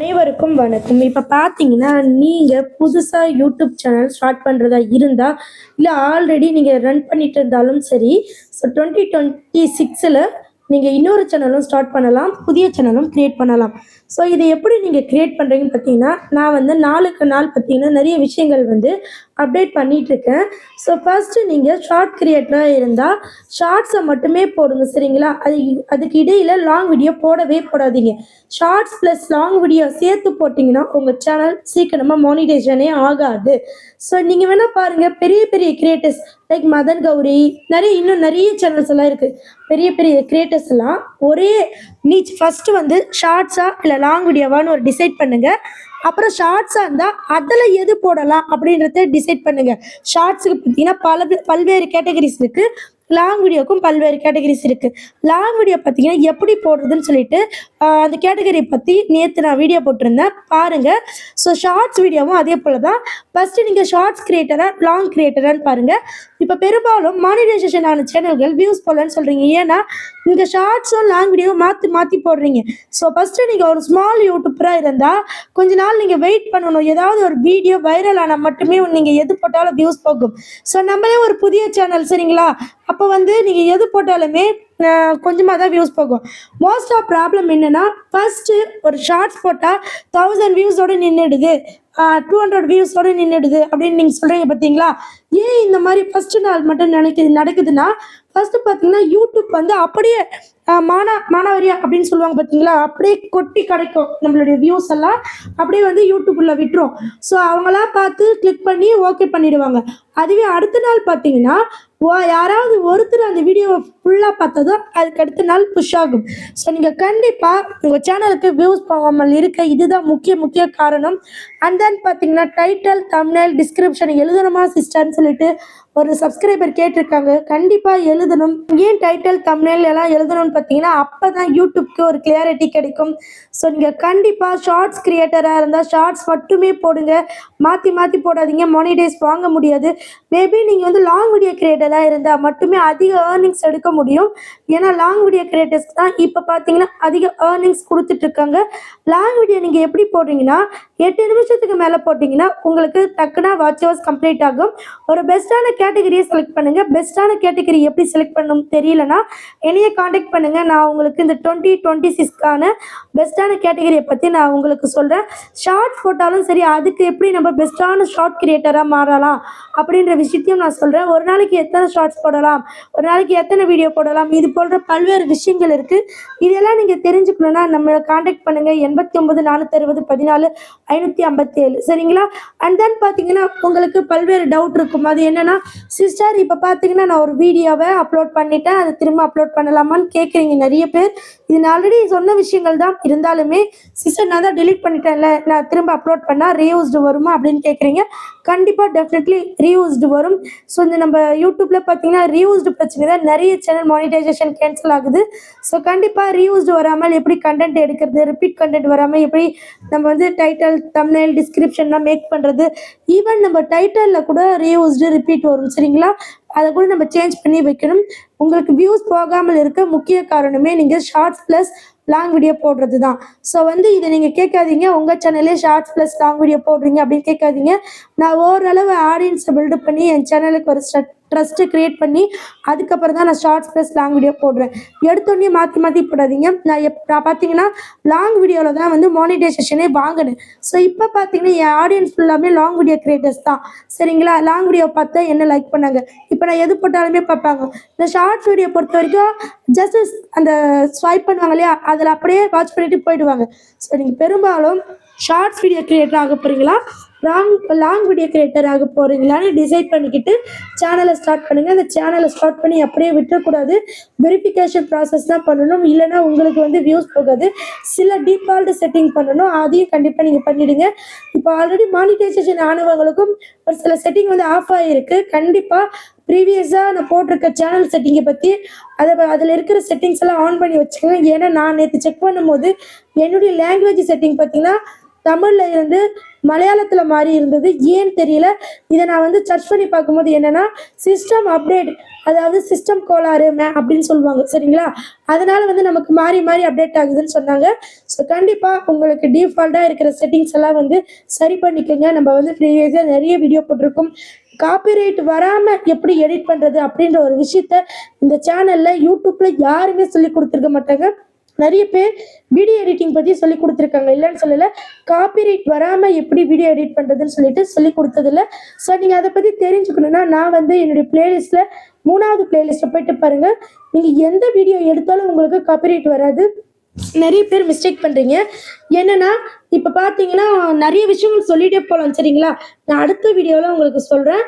அனைவருக்கும் வணக்கம். இப்போ பார்த்தீங்கன்னா நீங்கள் புதுசாக யூடியூப் சேனல் ஸ்டார்ட் பண்ணுறதா இருந்தால் இல்லை ஆல்ரெடி நீங்கள் ரன் பண்ணிட்டு இருந்தாலும் சரி ஸோ டுவெண்ட்டி டுவெண்ட்டி சிக்ஸில் நீங்கள் இன்னொரு சேனலும் ஸ்டார்ட் பண்ணலாம் புதிய சேனலும் க்ரியேட் பண்ணலாம். ஸோ இதை எப்படி நீங்கள் க்ரியேட் பண்ணுறீங்கன்னு பார்த்தீங்கன்னா நான் வந்து நாளுக்கு நாள் பார்த்தீங்கன்னா நிறைய விஷயங்கள் வந்து அப்டேட் பண்ணிட்டு இருக்கேன் ஸோ ஃபஸ்ட்டு நீங்கள் ஷார்ட் கிரியேட்டராக இருந்தால் ஷார்ட்ஸை மட்டுமே போடுங்க சரிங்களா? அது அதுக்கு இடையில் லாங் வீடியோ போடவே போடாதீங்க. ஷார்ட்ஸ் ப்ளஸ் லாங் வீடியோ சேர்த்து போட்டிங்கன்னா உங்கள் சேனல் சீக்கிரமாக மானிடைசேஷனே ஆகாது. ஸோ நீங்கள் வேணால் பாருங்கள் பெரிய பெரிய கிரியேட்டர்ஸ் லைக் மதன் கௌரி நிறைய இன்னும் நிறைய சேனல்ஸ் எல்லாம் இருக்குது பெரிய பெரிய கிரியேட்டர்ஸ் எல்லாம் ஒரே நீச் ஃபஸ்ட்டு வந்து ஷார்ட்ஸாக இல்லை லாங் வீடியோவான்னு ஒரு டிசைட் பண்ணுங்கள் அப்புறம் ஷார்ட்ஸாக இருந்தால் அதில் எது போடலாம் அப்படின்றத டிசைட் பண்ணுங்கள் ஷார்ட்ஸுக்கு பார்த்தீங்கன்னா பல பல்வேறு கேட்டகரிஸ் இருக்குது லாங் வீடியோக்கும் பல்வேறு கேட்டகரிஸ் இருக்குது லாங் வீடியோ பார்த்தீங்கன்னா எப்படி போடுறதுன்னு சொல்லிட்டு அந்த கேட்டகரி பற்றி நேற்று நான் வீடியோ போட்டிருந்தேன். பாருங்கள் ஸோ ஷார்ட்ஸ் வீடியோவும் அதே போல் தான் ஃபஸ்ட்டு நீங்கள் ஷார்ட்ஸ் கிரியேட்டராக லாங் கிரியேட்டரான்னு பாருங்கள் இப்போ பெரும்பாலும் மானிடைசேஷன் ஆன சேனல்கள் வியூஸ் போடலன்னு சொல்கிறீங்க ஏன்னா இங்கே ஷார்ட்ஸும் லாங் வீடியோவும் மாற்றி மாற்றி போடுறீங்க. ஸோ ஃபஸ்ட்டு நீங்கள் ஒரு ஸ்மால் யூடியூப்பராக இருந்தால் கொஞ்ச நாள் நீங்கள் வெயிட் பண்ணணும். ஏதாவது ஒரு வீடியோ வைரல் ஆனால் மட்டுமே நீங்கள் எது போட்டாலும் வியூஸ் போகும். ஸோ நம்மளே ஒரு புதிய சேனல் சரிங்களா? அப்போ வந்து நீங்கள் எது போட்டாலுமே கொஞ்சமாக தான் வியூஸ் போகும். மோஸ்ட் ஆஃப் ப்ராப்ளம் என்னென்னா ஃபஸ்ட்டு ஒரு ஷார்ட்ஸ் போட்டால் தௌசண்ட் வியூஸோடு நின்றுடுது டூ ஹண்ட்ரட் வியூஸோடு நின்றுடுது அப்படின்னு நீங்கள் சொல்கிறீங்க பார்த்தீங்களா ஏன் இந்த மாதிரி ஃபஸ்ட்டு நாள் மட்டும் நினைக்குது நடக்குதுன்னா ஃபஸ்ட்டு பார்த்தீங்கன்னா யூடியூப் வந்து அப்படியே மானா மானாவரியா அப்படின்னு சொல்லுவாங்க பார்த்தீங்களா அப்படியே கொட்டி கிடைக்கும் நம்மளுடைய வியூஸ் எல்லாம். அப்படியே வந்து யூடியூப்பில் விட்டுரும். ஸோ அவங்களா பார்த்து கிளிக் பண்ணி ஓகே பண்ணிடுவாங்க. அதுவே அடுத்த நாள் பார்த்தீங்கன்னா யாராவது ஒருத்தர் அந்த வீடியோவை ஃபுல்லாக பார்த்ததோ அதுக்கு அடுத்த நாள் புஷ் ஆகும். ஸோ நீங்கள் கண்டிப்பாக உங்கள் சேனலுக்கு வியூஸ் போகாமல் இருக்க இதுதான் முக்கிய முக்கிய காரணம். அண்ட் தென் பார்த்தீங்கன்னா டைட்டில் thumbnail டிஸ்கிரிப்ஷன் எழுதணுமா சிஸ்டர்னு சொல்லிட்டு ஒரு சப்ஸ்கிரைபர் கேட்டிருக்காங்க. கண்டிப்பாக எழுதணும். ஏன் டைட்டில் thumbnail எல்லாம் எழுதணும்னு பார்த்தீங்கன்னா அப்போ தான் யூடியூப்க்கு ஒரு கிளியாரிட்டி கிடைக்கும். ஸோ நீங்கள் கண்டிப்பாக ஷார்ட்ஸ் கிரியேட்டராக இருந்தால் ஷார்ட்ஸ் மட்டுமே போடுங்க. மாற்றி மாற்றி போடாதீங்க. மானிடைஸ் வாங்க முடியாது. மேபி நீங்கள் வந்து லாங் வீடியோ கிரியேட்டராக இருந்தால் மட்டுமே அதிக ஏர்னிங்ஸ் எடுக்க முடியும். ஏன்னா லாங் வீடியோ கிரியேட்டர்ஸ் தான் இப்போ பார்த்தீங்கன்னா அதிக ஏர்னிங்ஸ் கொடுத்துட்ருக்காங்க. லாங் வீடியோ நீங்கள் எப்படி போடுறீங்கன்னா எட்டு நிமிஷத்துக்கு மேலே போட்டிங்கன்னா உங்களுக்கு டக்குனா வாட்ச் ஹவர்ஸ் கம்ப்ளீட் ஆகும். ஒரு பெஸ்ட்டான கேட்டகரியை செலக்ட் பண்ணுங்கள் பெஸ்ட்டான கேட்டகரி எப்படி செலக்ட் பண்ணணும் தெரியலனா என்னையே காண்டாக்ட் பண்ணுங்கள் நான் உங்களுக்கு இந்த டுவெண்ட்டி டுவெண்ட்டி சிக்ஸ்க்கான பெஸ்ட்டான கேட்டகரியை பற்றி நான் உங்களுக்கு சொல்கிறேன் ஷார்ட் போட்டாலும் சரி அதுக்கு எப்படி நம்ம பெஸ்ட்டான ஷார்ட் கிரியேட்டராக மாறலாம் அப்படின்ற விஷயத்தையும் நான் சொல்கிறேன் ஒரு நாளைக்கு எத்தனை ஷார்ட்ஸ் போடலாம்? ஒரு நாளைக்கு எத்தனை வீடியோ போடலாம்? இது போன்ற பல்வேறு விஷயங்கள் இருக்குது இதெல்லாம் நீங்கள் தெரிஞ்சுக்கணுன்னா நம்மளை காண்டாக்ட் பண்ணுங்கள் எண்பத்தி ஒம்பது நானூற்றி அறுபது பதினாலு ஐநூற்றி ஐம்பத்தேழு. சரிங்களா? அண்ட் தென் பார்த்தீங்கன்னா உங்களுக்கு பல்வேறு டவுட் இருக்கும். அது என்னென்னா சிஸ்டர் இப்போ பார்த்தீங்கன்னா நான் ஒரு வீடியோவை அப்லோட் பண்ணிட்டேன். அதை திரும்ப அப்லோட் பண்ணலாமான்னு கேட்குறீங்க நிறைய பேர். இது நான் ஆல்ரெடி சொன்ன விஷயங்கள் தான் இருந்தாலுமே சிஸ்டர் நான் தான் delete பண்ணிட்டேன்ல நான் திரும்ப அப்லோட் பண்ணால் ரீயூஸ்டு வருமா அப்படின்னு கேட்குறீங்க கண்டிப்பாக டெஃபினெட்லி ரீயூஸ்டு வரும். ஸோ இந்த நம்ம யூடியூப்பில் பார்த்தீங்கன்னா ரீயூஸ்டு பிரச்சனை தான். நிறைய சேனல் மானிட்டைசேஷன் கேன்சல் ஆகுது. ஸோ கண்டிப்பாக ரீயூஸ்டு வராமல் எப்படி கண்டென்ட் எடுக்கிறது ரிப்பீட் கண்டென்ட் வராமல் எப்படி நம்ம வந்து டைட்டில் thumbnail டிஸ்கிரிப்ஷன்லாம் மேக் பண்ணுறது ஈவன் நம்ம டைட்டிலில் கூட ரீயூஸ்டு ரிப்பீட் வரும் சரிங்களா? அதை கூட நம்ம சேஞ்ச் பண்ணி வைக்கணும். உங்களுக்கு வியூஸ் போகாமல் இருக்க முக்கிய காரணமே நீங்கள் ஷார்ட்ஸ் ப்ளஸ் லாங் வீடியோ போடுறது தான் ஸோ வந்து இதை நீங்கள் கேட்காதீங்க. உங்கள் சேனல்லே ஷார்ட்ஸ் ப்ளஸ் லாங் வீடியோ போடுறீங்க அப்படின்னு கேட்காதீங்க. நான் ஓரளவு ஆடியன்ஸை பில்டப் பண்ணி என் சேனலுக்கு ஒரு ட்ரஸ்ட்டு க்ரியேட் பண்ணி அதுக்கப்புறம் தான் நான் ஷார்ட்ஸ் ப்ளஸ் லாங் வீடியோ போடுறேன். எடுத்தோடனே மாற்றி மாற்றி போடாதீங்க. நான் எப் நான் பார்த்தீங்கன்னா லாங் வீடியோவில் தான் வந்து மானிடைசேஷனே வாங்கினேன். ஸோ இப்போ பார்த்தீங்கன்னா என் ஆடியன்ஸ் ஃபுல்லாமே லாங் வீடியோ க்ரியேட்டர்ஸ் தான். சரிங்களா? லாங் வீடியோ பார்த்தா என்ன லைக் பண்ணாங்க? இப்போ நான் எது போட்டாலுமே பார்ப்பாங்க. இந்த ஷார்ட்ஸ் வீடியோ பொறுத்த வரைக்கும் ஜஸ்ட் அந்த ஸ்வைப் பண்ணுவாங்க இல்லையா? அதில் அப்படியே வாட்ச் பண்ணிட்டு போயிடுவாங்க. ஸோ நீங்கள் பெரும்பாலும் ஷார்ட்ஸ் வீடியோ கிரியேட்டர் ஆக போகிறீங்களா லாங் லாங் வீடியோ கிரியேட்டர் ஆக போகிறீங்களான்னு டிசைட் பண்ணிக்கிட்டு சேனலை ஸ்டார்ட் பண்ணுங்கள் அந்த சேனலை ஸ்டார்ட் பண்ணி அப்படியே விட்டுறக்கூடாது. வெரிஃபிகேஷன் ப்ராசஸ் தான் பண்ணணும். இல்லைன்னா உங்களுக்கு வந்து வியூஸ் போகாது. சில டிஃபால்ட் செட்டிங் பண்ணணும். அதையும் கண்டிப்பாக நீங்கள் பண்ணிவிடுங்க இப்போ ஆல்ரெடி மானிட்டைசேஷன் ஆனவங்களுக்கும் ஒரு சில செட்டிங் வந்து ஆஃப் ஆகிருக்கு கண்டிப்பாக ப்ரீவியஸாக நான் போட்டிருக்க சேனல் செட்டிங்கை பற்றி அதை அதில் இருக்கிற செட்டிங்ஸ் எல்லாம் ஆன் பண்ணி வச்சுக்கோங்க. ஏன்னா நான் நேற்று செக் பண்ணும்போது என்னுடைய லாங்குவேஜ் செட்டிங் பார்த்தீங்கன்னா தமிழ்ல இருந்து மலையாளத்துல மாறி இருந்தது. ஏன் தெரியல. இதை நான் வந்து சர்ச் பண்ணி பார்க்கும்போது என்னன்னா சிஸ்டம் அப்டேட் அதாவது சிஸ்டம் கோளாறு மே அப்படின்னு சொல்லுவாங்க. சரிங்களா? அதனால வந்து நமக்கு மாறி மாறி அப்டேட் ஆகுதுன்னு சொன்னாங்க. ஸோ கண்டிப்பாக உங்களுக்கு டிஃபால்ட்டாக இருக்கிற செட்டிங்ஸ் எல்லாம் வந்து சரி பண்ணிக்கோங்க. நம்ம வந்து ப்ரீவியஸாக நிறைய வீடியோ போட்டிருக்கோம். காப்பிரைட் வராமல் எப்படி எடிட் பண்ணுறது அப்படின்ற ஒரு விஷயத்த இந்த சேனலில் யூடியூப்பில் யாருமே சொல்லி கொடுத்துருக்க மாட்டாங்க. நிறைய பேர் வீடியோ எடிட்டிங் பற்றி சொல்லி கொடுத்துருக்காங்க. இல்லைன்னு சொல்லலை. காப்பிரைட் வராமல் எப்படி வீடியோ எடிட் பண்ணுறதுன்னு சொல்லிட்டு சொல்லி கொடுத்ததில்ல. ஸோ நீங்கள் அதை பற்றி தெரிஞ்சுக்கணுன்னா நான் வந்து என்னுடைய பிளேலிஸ்ட்டில் மூணாவது பிளேலிஸ்ட்டை போயிட்டு பாருங்கள் நீங்கள் எந்த வீடியோ எடுத்தாலும் உங்களுக்கு காப்பிரைட் வராது. நிறைய பேர் மிஸ்டேக் பண்ணுறீங்க என்னென்னா இப்போ பார்த்தீங்கன்னா நிறைய விஷயங்கள் சொல்லிட்டே போகலாம் சரிங்களா? நான் அடுத்த வீடியோவில் உங்களுக்கு சொல்கிறேன்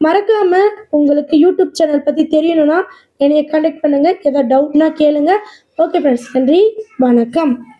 மறக்காமல் உங்களுக்கு யூடியூப் சேனல் பற்றி தெரியணும்னா என்னைய கான்டாக்ட் பண்ணுங்கள் ஏதாவது டவுட்னா கேளுங்கள் ஓகே ஃப்ரெண்ட்ஸ் நன்றி. வணக்கம்.